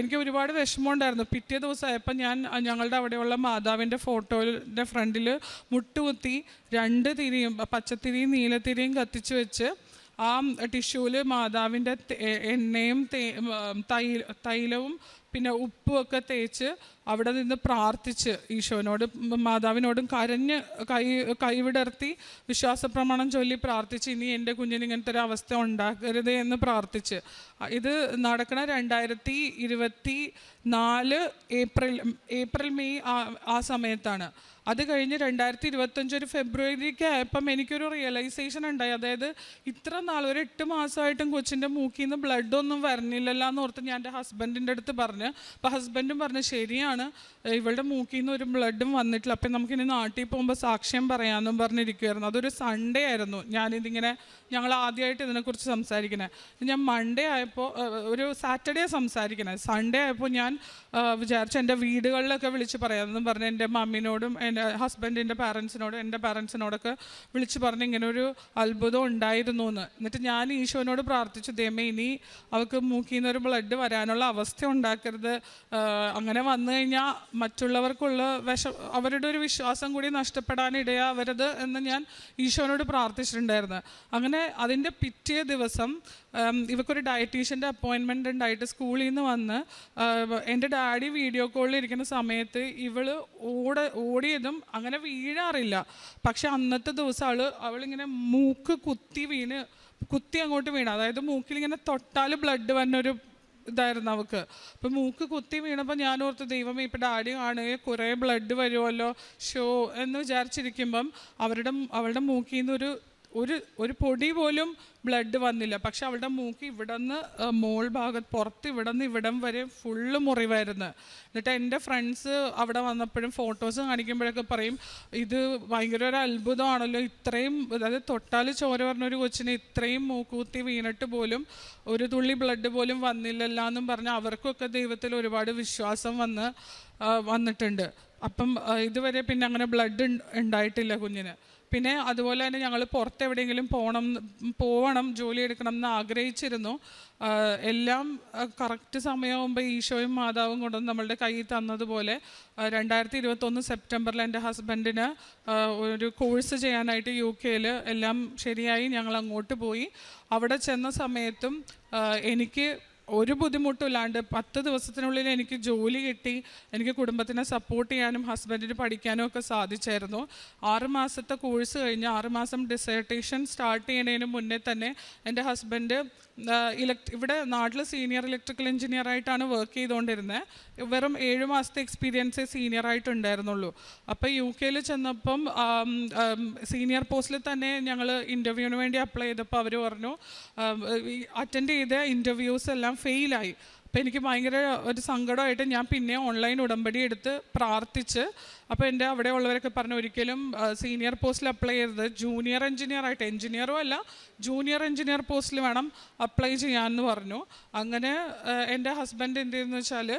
എനിക്ക് ഒരുപാട് വിഷമമുണ്ടായിരുന്നു. പിറ്റേ ദിവസമായപ്പോൾ ഞാൻ ഞങ്ങളുടെ അവിടെയുള്ള മാതാവിന്റെ ഫോട്ടോയുടെ ഫ്രണ്ടിൽ മുട്ടുകുത്തി രണ്ട് തിരിയും പച്ചത്തിരിയും നീലത്തിരിയും കത്തിച്ച് വെച്ച് ആ ടിഷ്യൂവിൽ മാതാവിന്റെ എണ്ണയും തൈ- തൈലവും പിന്നെ ഉപ്പുമൊക്കെ തേച്ച് അവിടെ നിന്ന് പ്രാർത്ഥിച്ച് ഈശോനോട് മാതാവിനോടും കരഞ്ഞ് കൈ കൈവിടർത്തി വിശ്വാസ പ്രമാണം ചൊല്ലി പ്രാർത്ഥിച്ച് ഇനി എന്റെ കുഞ്ഞിന് ഇങ്ങനത്തെ ഒരു അവസ്ഥ ഉണ്ടാക്കരുത് എന്ന് പ്രാർത്ഥിച്ച്. ഇത് നടക്കണ രണ്ടായിരത്തി ഇരുപത്തി നാല് ഏപ്രിൽ ഏപ്രിൽ മെയ് ആ- സമയത്താണ്. അത് കഴിഞ്ഞ് രണ്ടായിരത്തി ഇരുപത്തഞ്ച് ഒരു ഫെബ്രുവരിക്ക് ആയപ്പം എനിക്കൊരു റിയലൈസേഷൻ ഉണ്ടായി. അതായത് ഇത്ര നാൾ ഒരു എട്ട് മാസമായിട്ടും കൊച്ചിന്റെ മൂക്കിൽ നിന്ന് ബ്ലഡ് ഒന്നും വരണില്ലല്ലോ എന്ന് ഓർത്ത് ഞാൻ എന്റെ ഹസ്ബൻഡിന്റെ അടുത്ത് പറഞ്ഞു. അപ്പോൾ ഹസ്ബൻഡും പറഞ്ഞു ശരിയാണ്. ഇവളുടെ മൂക്കിൽ നിന്ന് ഒരു ബ്ലഡും വന്നിട്ടില്ല. അപ്പം നമുക്കിനി നാട്ടിൽ പോകുമ്പോൾ സാക്ഷ്യം പറയാമെന്നും പറഞ്ഞിരിക്കുമായിരുന്നു അതൊരു സൺഡേ ആയിരുന്നു. ഞാനിതിങ്ങനെ ഞങ്ങൾ ആദ്യമായിട്ട് ഇതിനെക്കുറിച്ച് സംസാരിക്കണേ ഞാൻ മൺഡേ ആയപ്പോൾ ഒരു സാറ്റർഡേ സംസാരിക്കണേ സൺഡേ ആയപ്പോൾ ഞാൻ വിചാരിച്ചു എന്റെ വീടുകളിലൊക്കെ വിളിച്ച് പറയാമെന്നും പറഞ്ഞ് എന്റെ മമ്മിനോടും എന്റെ ഹസ്ബൻഡിന്റെ പാരൻസിനോടും എന്റെ പാരൻസിനോടൊക്കെ വിളിച്ച് പറഞ്ഞ് ഇങ്ങനെ ഒരു അത്ഭുതം ഉണ്ടായിരുന്നു എന്ന് എന്നിട്ട് ഞാൻ ഈശോനോട് പ്രാർത്ഥിച്ചു ദൈവമേ ഇനി അവൾക്ക് മൂക്കിൽ ഒരു ബ്ലഡ് വരാനുള്ള അവസ്ഥ ഉണ്ടാക്കരുത്. ആ, അങ്ങനെ വന്നു കഴിഞ്ഞാൽ മറ്റുള്ളവർക്കുള്ള വിഷ അവരുടെ ഒരു വിശ്വാസം കൂടി നഷ്ടപ്പെടാനിടയാവരുത് എന്ന് ഞാൻ ഈശോനോട് പ്രാർത്ഥിച്ചിട്ടുണ്ടായിരുന്നു. അങ്ങനെ അതിന്റെ പിറ്റേ ദിവസം ഇവക്കൊരു ഡയറ്റീഷ്യന്റെ അപ്പോയിൻമെന്റ് ഉണ്ടായിട്ട് സ്കൂളിൽ നിന്ന് വന്ന് എന്റെ ഡാഡി വീഡിയോ കോളിൽ ഇരിക്കുന്ന സമയത്ത് ഇവൾ ഓട ഓടിയതും അങ്ങനെ വീഴാറില്ല. പക്ഷെ അന്നത്തെ ദിവസം അവൾ അവളിങ്ങനെ മൂക്ക് കുത്തി വീണ് കുത്തി അങ്ങോട്ട് വീണ്. അതായത് മൂക്കിൽ ഇങ്ങനെ തൊട്ടാൽ ബ്ലഡ് വന്നൊരു ഇതായിരുന്നു അവൾക്ക് അപ്പം മൂക്ക് കുത്തി വീണപ്പോൾ ഞാൻ ഓർത്ത് ദൈവമേ ഇപ്പം ഡാഡി കാണുകയെ കുറേ ബ്ലഡ് വരുമല്ലോ ഷോ എന്ന് വിചാരിച്ചിരിക്കുമ്പം അവരുടെ അവളുടെ മൂക്കിൽ നിന്ന് ഒരു ഒരു പൊടി പോലും ബ്ലഡ് വന്നില്ല. പക്ഷെ അവളുടെ മൂക്ക് ഇവിടെ നിന്ന് മോൾ ഭാഗത്ത് പുറത്ത് ഇവിടെ നിന്ന് ഇവിടം വരെ ഫുള്ള് മുറിവായിരുന്നു. എന്നിട്ട് എന്റെ ഫ്രണ്ട്സ് അവിടെ വന്നപ്പോഴും ഫോട്ടോസ് കാണിക്കുമ്പോഴൊക്കെ പറയും ഇത് ഭയങ്കര ഒരു അത്ഭുതമാണല്ലോ. ഇത്രയും അതായത് തൊട്ടാൽ ചോര പറഞ്ഞ ഒരു കൊച്ചിന് ഇത്രയും മൂക്കൂത്തി വീണിട്ട് പോലും ഒരു തുള്ളി ബ്ലഡ് പോലും വന്നില്ലല്ല എന്നും പറഞ്ഞ് അവർക്കൊക്കെ ദൈവത്തിൽ ഒരുപാട് വിശ്വാസം വന്ന് വന്നിട്ടുണ്ട്. അപ്പം ഇതുവരെ പിന്നെ അങ്ങനെ ബ്ലഡ് ഉണ്ടായിട്ടില്ല കുഞ്ഞിന്. പിന്നെ അതുപോലെ തന്നെ ഞങ്ങൾ പുറത്തെവിടെയെങ്കിലും പോകണം പോകണം ജോലി എടുക്കണം എന്ന് ആഗ്രഹിച്ചിരുന്നു. എല്ലാം കറക്റ്റ് സമയമാകുമ്പോൾ ഈശോയും മാതാവും കൊണ്ടുവന്ന് നമ്മളുടെ കയ്യിൽ തന്നതുപോലെ രണ്ടായിരത്തി ഇരുപത്തൊന്ന് സെപ്റ്റംബറിൽ എന്റെ ഹസ്ബൻഡിന് ഒരു കോഴ്സ് ചെയ്യാനായിട്ട് യു കെയിൽ എല്ലാം ശരിയായി ഞങ്ങൾ അങ്ങോട്ട് പോയി. അവിടെ ചെന്ന സമയത്തും എനിക്ക് ഒരു ബുദ്ധിമുട്ടില്ലാണ്ട് പത്ത് ദിവസത്തിനുള്ളിൽ എനിക്ക് ജോലി കിട്ടി എനിക്ക് കുടുംബത്തിനെ സപ്പോർട്ട് ചെയ്യാനും ഹസ്ബൻഡിന് പഠിക്കാനും ഒക്കെ സാധിച്ചായിരുന്നു. ആറുമാസത്തെ കോഴ്സ് കഴിഞ്ഞ് ആറുമാസം ഡിസേർട്ടേഷൻ സ്റ്റാർട്ട് ചെയ്യുന്നതിന് മുന്നേ തന്നെ എന്റെ ഹസ്ബൻഡ് ഇലക്ട് ഇവിടെ നാട്ടിൽ സീനിയർ ഇലക്ട്രിക്കൽ എഞ്ചിനീയർ ആയിട്ടാണ് വർക്ക് ചെയ്തുകൊണ്ടിരുന്നത് വെറും ഏഴ് മാസത്തെ എക്സ്പീരിയൻസേ സീനിയർ ആയിട്ടുണ്ടായിരുന്നുള്ളൂ. അപ്പോൾ യു കെയിൽ ചെന്നപ്പം സീനിയർ പോസ്റ്റിൽ തന്നെ ഞങ്ങൾ ഇന്റർവ്യൂവിന് വേണ്ടി അപ്ലൈ ചെയ്തപ്പോൾ അവർ പറഞ്ഞു അറ്റൻഡ് ചെയ്ത ഇന്റർവ്യൂസ് എല്ലാം ഫെയിലായി അപ്പോൾ എനിക്ക് ഭയങ്കര ഒരു സങ്കടമായിട്ട് ഞാൻ പിന്നെ ഓൺലൈൻ ഉടമ്പടി എടുത്ത് പ്രാർത്ഥിച്ച് അപ്പോൾ എന്റെ അവിടെ ഉള്ളവരൊക്കെ പറഞ്ഞു ഒരിക്കലും സീനിയർ പോസ്റ്റിൽ അപ്ലൈ ചെയ്തത് ജൂനിയർ എഞ്ചിനീയർ ആയിട്ട് എഞ്ചിനീയറും അല്ല ജൂനിയർ എഞ്ചിനീയർ പോസ്റ്റിൽ വേണം അപ്ലൈ ചെയ്യാമെന്ന് പറഞ്ഞു. അങ്ങനെ എന്റെ ഹസ്ബൻഡ് എന്ത് ചെയ്തെന്ന് വെച്ചാൽ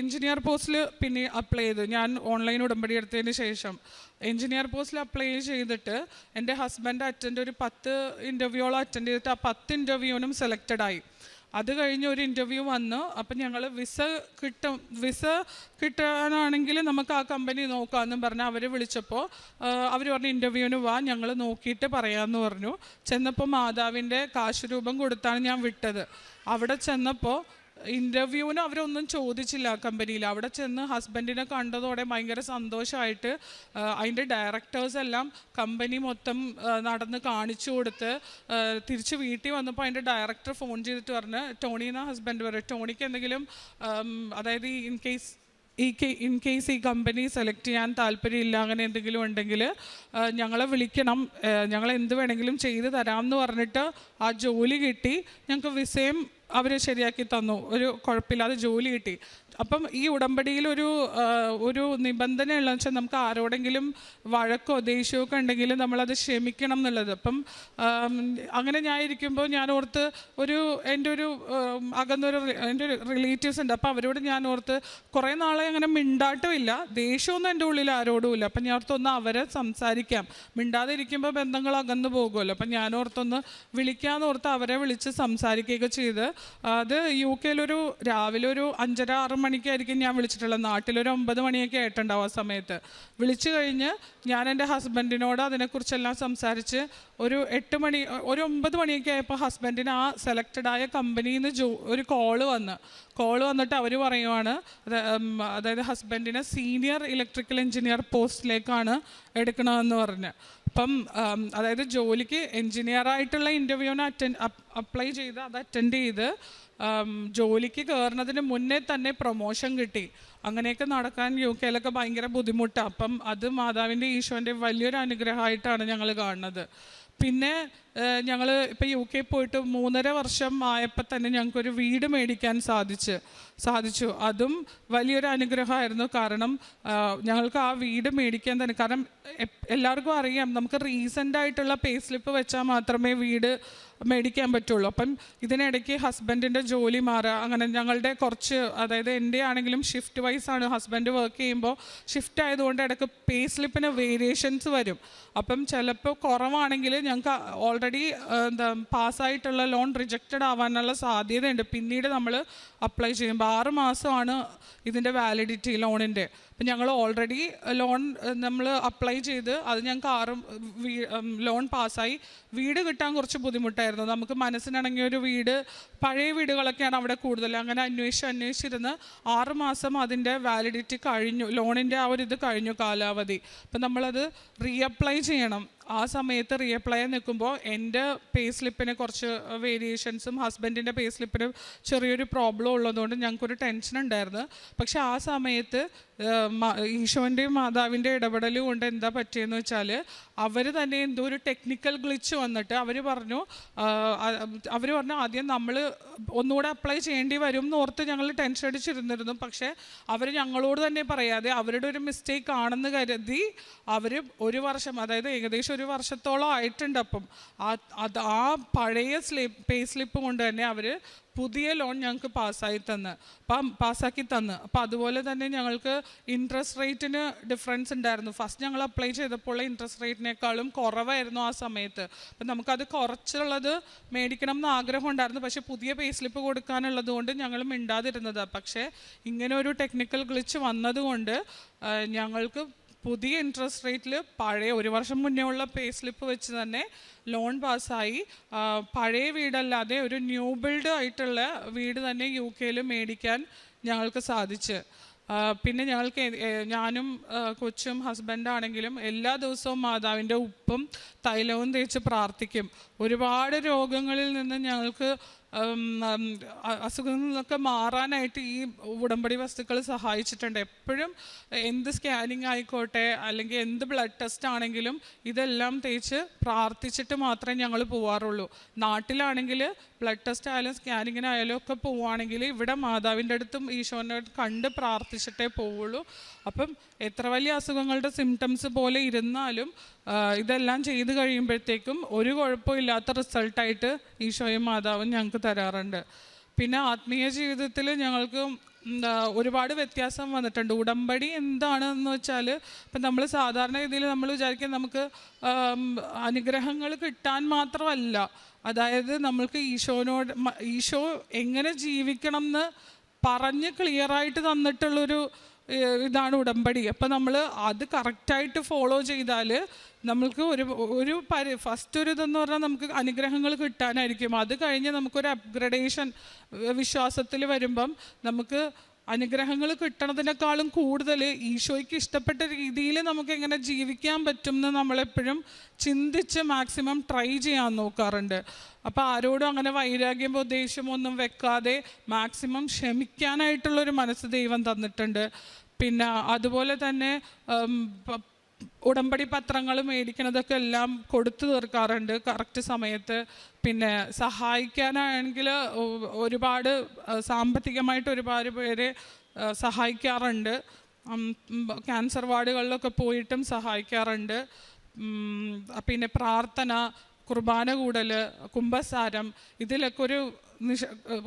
എഞ്ചിനീയർ പോസ്റ്റിൽ പിന്നെ അപ്ലൈ ചെയ്തു. ഞാൻ ഓൺലൈൻ ഉടമ്പടി എടുത്തതിന് ശേഷം എഞ്ചിനീയർ പോസ്റ്റിൽ അപ്ലൈ ചെയ്തിട്ട് എന്റെ ഹസ്ബൻഡ് അറ്റൻഡ് ഒരു പത്ത് ഇന്റർവ്യൂയോളം അറ്റൻഡ് ചെയ്തിട്ട് ആ പത്ത് ഇന്റർവ്യൂവിനും സെലക്റ്റഡ് ആയി. അത് കഴിഞ്ഞ് ഒരു ഇന്റർവ്യൂ വന്നു. അപ്പം ഞങ്ങൾ വിസ കിട്ടും വിസ കിട്ടാനാണെങ്കിൽ നമുക്ക് ആ കമ്പനി നോക്കാമെന്നും പറഞ്ഞ് അവർ വിളിച്ചപ്പോൾ അവർ പറഞ്ഞു ഇന്റർവ്യൂവിന് വാ ഞങ്ങൾ നോക്കിയിട്ട് പറയാമെന്ന് പറഞ്ഞു. ചെന്നപ്പോൾ മാതാവിന്റെ കാശ് രൂപം കൊടുത്താണ് ഞാൻ വിട്ടത്. അവിടെ ചെന്നപ്പോൾ ഇന്റർവ്യൂവിന് അവരൊന്നും ചോദിച്ചില്ല കമ്പനിയിൽ അവിടെ ചെന്ന് ഹസ്ബൻഡിനെ കണ്ടതോടെ ഭയങ്കര സന്തോഷമായിട്ട് അതിന്റെ ഡയറക്ടേഴ്സ് എല്ലാം കമ്പനി മൊത്തം നടന്ന് കാണിച്ചു കൊടുത്ത് തിരിച്ച് വീട്ടിൽ വന്നപ്പോൾ അതിന്റെ ഡയറക്ടർ ഫോൺ ചെയ്തിട്ട് പറഞ്ഞ് ടോണി എന്നാ ഹസ്ബൻഡ് പറയും. ടോണിക്ക് എന്തെങ്കിലും അതായത് ഇൻ കേസ് ഈ ഇൻ കേസ് ഈ കമ്പനി സെലക്ട് ചെയ്യാൻ താല്പര്യമില്ല അങ്ങനെ എന്തെങ്കിലും ഉണ്ടെങ്കിൽ ഞങ്ങളെ വിളിക്കണം. ഞങ്ങൾ എന്ത് വേണമെങ്കിലും ചെയ്ത് തരാമെന്ന് പറഞ്ഞിട്ട് ആ ജോലി കിട്ടി. ഞങ്ങൾക്ക് വിസയും അവർ ശരിയാക്കി തന്നു. ഒരു കുഴപ്പമില്ലാതെ ജോലി കിട്ടി. അപ്പം ഈ ഉടമ്പടിയിൽ ഒരു ഒരു നിബന്ധന ഉള്ളതെന്ന് വെച്ചാൽ നമുക്ക് ആരോടെങ്കിലും വഴക്കോ ദേഷ്യമോ ഒക്കെ ഉണ്ടെങ്കിൽ നമ്മളത് ക്ഷമിക്കണം എന്നുള്ളത്. അപ്പം അങ്ങനെ ഞാൻ ഇരിക്കുമ്പോൾ ഞാൻ ഓർത്ത് ഒരു എന്റെ ഒരു അകന്നൊരു എന്റെ ഒരു റിലേറ്റീവ്സ് ഉണ്ട്. അപ്പോൾ അവരോട് ഞാൻ ഓർത്ത് കുറേ നാളെ അങ്ങനെ മിണ്ടാട്ടമില്ല. ദേഷ്യമൊന്നും എന്റെ ഉള്ളിൽ ആരോടും ഇല്ല. അപ്പം ഞാൻ ഓർത്തൊന്ന് അവരെ സംസാരിക്കാം. മിണ്ടാതെ ഇരിക്കുമ്പോൾ ബന്ധങ്ങൾ അകന്നു പോകുമല്ലോ. അപ്പം ഞാൻ ഓർത്തൊന്ന് വിളിക്കാന്ന് ഓർത്ത് അവരെ വിളിച്ച് സംസാരിക്കുകയൊക്കെ ചെയ്ത് അത് യു കെയിലൊരു രാവിലെ ഒരു അഞ്ചര ആറ് മണിക്കായിരിക്കും ഞാൻ വിളിച്ചിട്ടുള്ളത്. നാട്ടിലൊരു ഒമ്പത് മണിയൊക്കെ ആയിട്ടുണ്ടാവും ആ സമയത്ത്. വിളിച്ചു കഴിഞ്ഞ് ഞാൻ എന്റെ ഹസ്ബൻഡിനോട് അതിനെക്കുറിച്ചെല്ലാം സംസാരിച്ച് ഒരു എട്ട് മണി ഒരു ഒമ്പത് മണിയൊക്കെ ആയപ്പോൾ ഹസ്ബൻഡിന് ആ സെലക്റ്റഡ് ആയ കമ്പനിയിൽ നിന്ന് ജോ ഒരു കോൾ വന്ന്. കോൾ വന്നിട്ട് അവർ പറയുവാണ് അതായത് ഹസ്ബൻഡിനെ സീനിയർ ഇലക്ട്രിക്കൽ എഞ്ചിനീയർ പോസ്റ്റിലേക്കാണ് എടുക്കണമെന്ന് പറഞ്ഞ്. അപ്പം അതായത് ജോലിക്ക് എഞ്ചിനീയർ ആയിട്ടുള്ള ഇന്റർവ്യൂവിന് അറ്റൻഡ് അപ്ലൈ ചെയ്ത് അത് അറ്റൻഡ് ചെയ്ത് ജോലിക്ക് കയറുന്നതിന് മുന്നേ തന്നെ പ്രൊമോഷൻ കിട്ടി. അങ്ങനെയൊക്കെ നടക്കാൻ യു കെയിലൊക്കെ ഭയങ്കര ബുദ്ധിമുട്ടാണ് അപ്പം അത് മാതാവിന്റെ ഈശോന്റെ വലിയൊരു അനുഗ്രഹമായിട്ടാണ് ഞങ്ങൾ കാണുന്നത്. പിന്നെ ഞങ്ങൾ ഇപ്പോൾ യു കെ പോയിട്ട് മൂന്നര വർഷം ആയപ്പോൾ തന്നെ ഞങ്ങൾക്കൊരു വീട് മേടിക്കാൻ സാധിച്ച് സാധിച്ചു. അതും വലിയൊരു അനുഗ്രഹമായിരുന്നു. കാരണം ഞങ്ങൾക്ക് ആ വീട് മേടിക്കാൻ തന്നെ കാരണം എല്ലാവർക്കും അറിയാം. നമുക്ക് റീസെന്റ് ആയിട്ടുള്ള പേ സ്ലിപ്പ് വെച്ചാൽ മാത്രമേ വീട് മേടിക്കാൻ പറ്റുള്ളൂ. അപ്പം ഇതിനിടയ്ക്ക് ഹസ്ബൻഡിന്റെ ജോലി മാറുക അങ്ങനെ ഞങ്ങളുടെ കുറച്ച് അതായത് എന്റെ ആണെങ്കിലും ഷിഫ്റ്റ് വൈസ് ആണ് ഹസ്ബൻഡ് വർക്ക് ചെയ്യുമ്പോൾ ഷിഫ്റ്റ് ആയതുകൊണ്ട് ഇടയ്ക്ക് പേ സ്ലിപ്പിന് വേരിയേഷൻസ് വരും. അപ്പം ചിലപ്പോൾ കുറവാണെങ്കിൽ ഞങ്ങൾക്ക് ഓൾറെഡി എന്താ പാസ്സായിട്ടുള്ള ലോൺ റിജക്റ്റഡ് ആവാനുള്ള സാധ്യതയുണ്ട്. പിന്നീട് നമ്മൾ അപ്ലൈ ചെയ്യുമ്പോൾ ആറ് മാസമാണ് ഇതിന്റെ വാലിഡിറ്റി ലോണിന്റെ അപ്പം ഞങ്ങൾ ഓൾറെഡി ലോൺ നമ്മൾ അപ്ലൈ ചെയ്ത് അത് ഞങ്ങൾക്ക് ആറും ലോൺ പാസ്സായി. വീട് കിട്ടാൻ കുറച്ച് ബുദ്ധിമുട്ടായിരുന്നു. നമുക്ക് മനസ്സിനിണങ്ങിയ ഒരു വീട് പഴയ വീടുകളൊക്കെയാണ് അവിടെ കൂടുതൽ. അങ്ങനെ അന്വേഷിച്ച് അന്വേഷിച്ചിരുന്ന് ആറുമാസം അതിന്റെ വാലിഡിറ്റി കഴിഞ്ഞു ലോണിന്റെ ആ ഒരു ഇത് കഴിഞ്ഞു കാലാവധി. അപ്പം നമ്മളത് റീഅപ്ലൈ ചെയ്യണം. ആ സമയത്ത് റീഅപ്ലൈ നിൽക്കുമ്പോൾ എന്റെ പേ സ്ലിപ്പിന് കുറച്ച് വേരിയേഷൻസും ഹസ്ബൻഡിന്റെ പേ സ്ലിപ്പിന് ചെറിയൊരു പ്രോബ്ലം ഉള്ളതുകൊണ്ട് ഞങ്ങൾക്കൊരു ടെൻഷൻ ഉണ്ടായിരുന്നു. പക്ഷെ ആ സമയത്ത് ഈശോന്റെയും മാതാവിന്റെ ഇടപെടൽ കൊണ്ട് എന്താ പറ്റിയെന്ന് വെച്ചാൽ അവർ തന്നെ എന്തോ ഒരു ടെക്നിക്കൽ ഗ്ലിച്ച് വന്നിട്ട് അവർ പറഞ്ഞു അവർ പറഞ്ഞു ആദ്യം നമ്മൾ ഒന്നുകൂടെ അപ്ലൈ ചെയ്യേണ്ടി വരും എന്ന് ഓർത്ത് ഞങ്ങൾ ടെൻഷൻ അടിച്ചിരുന്നിരുന്നു. പക്ഷേ അവർ ഞങ്ങളോട് തന്നെ പറയാതെ അവരുടെ ഒരു മിസ്റ്റേക്ക് ആണെന്ന് കരുതി അവർ ഒരു വർഷം അതായത് ഏകദേശം ഒരു വർഷത്തോളം ആയിട്ടുണ്ട് അപ്പം. അത് ആ പഴയ സ്ലിപ്പ് പേ സ്ലിപ്പ് കൊണ്ട് തന്നെ അവർ പുതിയ ലോൺ ഞങ്ങൾക്ക് പാസ്സായി തന്ന്. അപ്പം പാസ്സാക്കി തന്ന്. അപ്പം അതുപോലെ തന്നെ ഞങ്ങൾക്ക് ഇൻട്രസ്റ്റ് റേറ്റിന് ഡിഫറൻസ് ഉണ്ടായിരുന്നു. ഫസ്റ്റ് ഞങ്ങൾ അപ്ലൈ ചെയ്തപ്പോൾ ഇൻട്രസ്റ്റ് റേറ്റിനേക്കാളും കുറവായിരുന്നു ആ സമയത്ത്. അപ്പം നമുക്കത് കുറച്ചുള്ളത് മേടിക്കണം എന്ന് ആഗ്രഹം ഉണ്ടായിരുന്നു. പക്ഷേ പുതിയ പേ സ്ലിപ്പ് കൊടുക്കാനുള്ളത് കൊണ്ട് ഞങ്ങൾ മിണ്ടാതിരുന്നത്. പക്ഷേ ഇങ്ങനെ ഒരു ടെക്നിക്കൽ ഗ്ലിച്ച് വന്നതുകൊണ്ട് ഞങ്ങൾക്ക് പുതിയ ഇൻട്രസ്റ്റ് റേറ്റിൽ പഴയ ഒരു വർഷം മുന്നേ ഉള്ള പേ സ്ലിപ്പ് വെച്ച് തന്നെ ലോൺ പാസ്സായി പഴയ വീടല്ലാതെ ഒരു ന്യൂ ബിൽഡ് ആയിട്ടുള്ള വീട് തന്നെ യു കെയിൽ മേടിക്കാൻ ഞങ്ങൾക്ക് സാധിച്ച്. പിന്നെ ഞങ്ങൾക്ക് ഞാനും കൊച്ചും ഹസ്ബൻഡാണെങ്കിലും എല്ലാ ദിവസവും മാതാവിന്റെ ഉപ്പും തൈലവും തേച്ച് പ്രാർത്ഥിക്കും. ഒരുപാട് രോഗങ്ങളിൽ നിന്ന് ഞങ്ങൾക്ക് ഉം, ഉം, അ- അസുഖങ്ങളിൽ നിന്നൊക്കെ മാറാനായിട്ട് ഈ ഉടമ്പടി വസ്തുക്കൾ സഹായിച്ചിട്ടുണ്ട്. എപ്പോഴും എന്ത് സ്കാനിങ് ആയിക്കോട്ടെ അല്ലെങ്കിൽ എന്ത് ബ്ലഡ് ടെസ്റ്റ് ആണെങ്കിലും ഇതെല്ലാം തേച്ച് പ്രാർത്ഥിച്ചിട്ട് മാത്രമേ ഞങ്ങൾ പോവാറുള്ളൂ. നാട്ടിലാണെങ്കിൽ ബ്ലഡ് ടെസ്റ്റ് ആയാലും സ്കാനിങ്ങിനായാലും ഒക്കെ പോവുകയാണെങ്കിൽ ഇവിടെ മാതാവിന്റെ അടുത്തും ഈശോനെ കണ്ട് പ്രാർത്ഥിച്ചിട്ടേ പോവുള്ളൂ. അപ്പം എത്ര വലിയ അസുഖങ്ങളുടെ സിംറ്റംസ് പോലെ ഇരുന്നാലും ഇതെല്ലാം ചെയ്ത് കഴിയുമ്പോഴത്തേക്കും ഒരു കുഴപ്പമില്ലാത്ത റിസൾട്ടായിട്ട് ഈശോയും മാതാവും ഞങ്ങൾക്ക് തരാറുണ്ട്. പിന്നെ ആത്മീയ ജീവിതത്തിൽ ഞങ്ങൾക്ക് എന്താ ഒരുപാട് വ്യത്യാസം വന്നിട്ടുണ്ട്. ഉടമ്പടി എന്താണെന്ന് വെച്ചാൽ ഇപ്പം നമ്മൾ സാധാരണ രീതിയിൽ നമ്മൾ വിചാരിക്കും നമുക്ക് അനുഗ്രഹങ്ങൾ കിട്ടാൻ മാത്രമല്ല. അതായത് നമ്മൾക്ക് ഈശോനോട് ഈശോ എങ്ങനെ ജീവിക്കണം എന്ന് പറഞ്ഞ് ക്ലിയറായിട്ട് തന്നിട്ടുള്ളൊരു ഇതാണ് ഉടമ്പടി. അപ്പം നമ്മൾ അത് കറക്റ്റായിട്ട് ഫോളോ ചെയ്താൽ നമ്മൾക്ക് ഒരു ഒരു പരി ഫസ്റ്റ് ഒരു ഇതെന്ന് പറഞ്ഞാൽ നമുക്ക് അനുഗ്രഹങ്ങൾ കിട്ടാനായിരിക്കും. അത് കഴിഞ്ഞ് നമുക്കൊരു അപ്ഗ്രഡേഷൻ വിശ്വാസത്തിൽ വരുമ്പം നമുക്ക് അനുഗ്രഹങ്ങൾ കിട്ടണതിനേക്കാളും കൂടുതൽ ഈശോയ്ക്ക് ഇഷ്ടപ്പെട്ട രീതിയിൽ നമുക്ക് എങ്ങനെ ജീവിക്കാൻ പറ്റും എന്ന് നമ്മളെപ്പോഴും ചിന്തിച്ച് മാക്സിമം ട്രൈ ചെയ്യാൻ നോക്കാറുണ്ട്. അപ്പോൾ ആരോടും അങ്ങനെ വൈരാഗ്യം ദേഷ്യമോ ഒന്നും വെക്കാതെ മാക്സിമം ക്ഷമിക്കാനായിട്ടുള്ളൊരു മനസ്സ് ദൈവം തന്നിട്ടുണ്ട്. പിന്നെ അതുപോലെ തന്നെ ഉടമ്പടി പത്രങ്ങൾ മേടിക്കണതൊക്കെ എല്ലാം കൊടുത്തു തീർക്കാറുണ്ട് കറക്റ്റ് സമയത്ത്. പിന്നെ സഹായിക്കാനാണെങ്കിൽ ഒരുപാട് സാമ്പത്തികമായിട്ട് ഒരുപാട് പേര് സഹായിക്കാറുണ്ട്. ക്യാൻസർ വാർഡുകളിലൊക്കെ പോയിട്ടും സഹായിക്കാറുണ്ട്. പിന്നെ പ്രാർത്ഥന കുർബാന കൂടൽ കുംഭസാരം ഇതിലൊക്കെ ഒരു നിഷ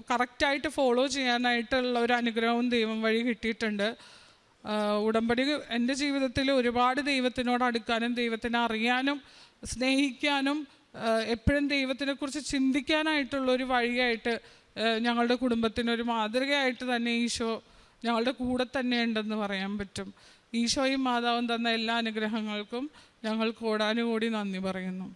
കറക്റ്റായിട്ട് ഫോളോ ചെയ്യാനായിട്ടുള്ള ഒരു അനുഗ്രഹവും ദൈവം വഴി കിട്ടിയിട്ടുണ്ട്. ഉടമ്പടി എന്റെ ജീവിതത്തിൽ ഒരുപാട് ദൈവത്തിനോട് അടുക്കാനും ദൈവത്തിനെ അറിയാനും സ്നേഹിക്കാനും എപ്പോഴും ദൈവത്തിനെക്കുറിച്ച് ചിന്തിക്കാനായിട്ടുള്ള ഒരു വഴിയായിട്ട് ഞങ്ങളുടെ കുടുംബത്തിനൊരു മാതൃകയായിട്ട് തന്നെ ഈശോ ഞങ്ങളുടെ കൂടെ തന്നെ ഉണ്ടെന്ന് പറയാൻ പറ്റും. ഈശോയും മാതാവും തന്ന എല്ലാ അനുഗ്രഹങ്ങൾക്കും ഞങ്ങൾ കോടാനുകൂടി നന്ദി പറയുന്നു.